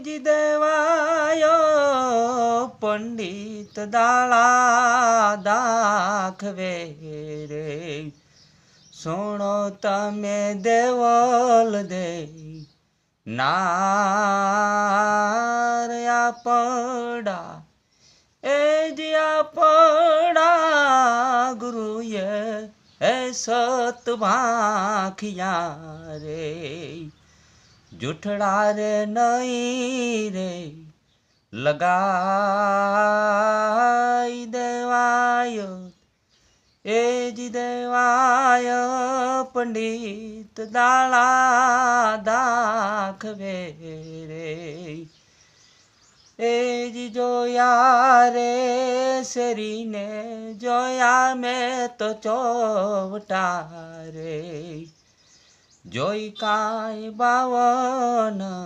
જી દેવાયો પંડિત દાળા દાખવે રે. સુણો તમે દેવલ દે નાર પડા એ જ્યા પડા ગુરુએ, એ સત ભાખિયા રે. જૂઠડા રે નહીં રે, લગાઈ દેવાય. એ જી દેવાય પંડિત દાળા દાખવે રે એ જી જોયા રે શરીને, જોયા મેં તો ચોવટા રે. জয়কায় বাওয়ানা।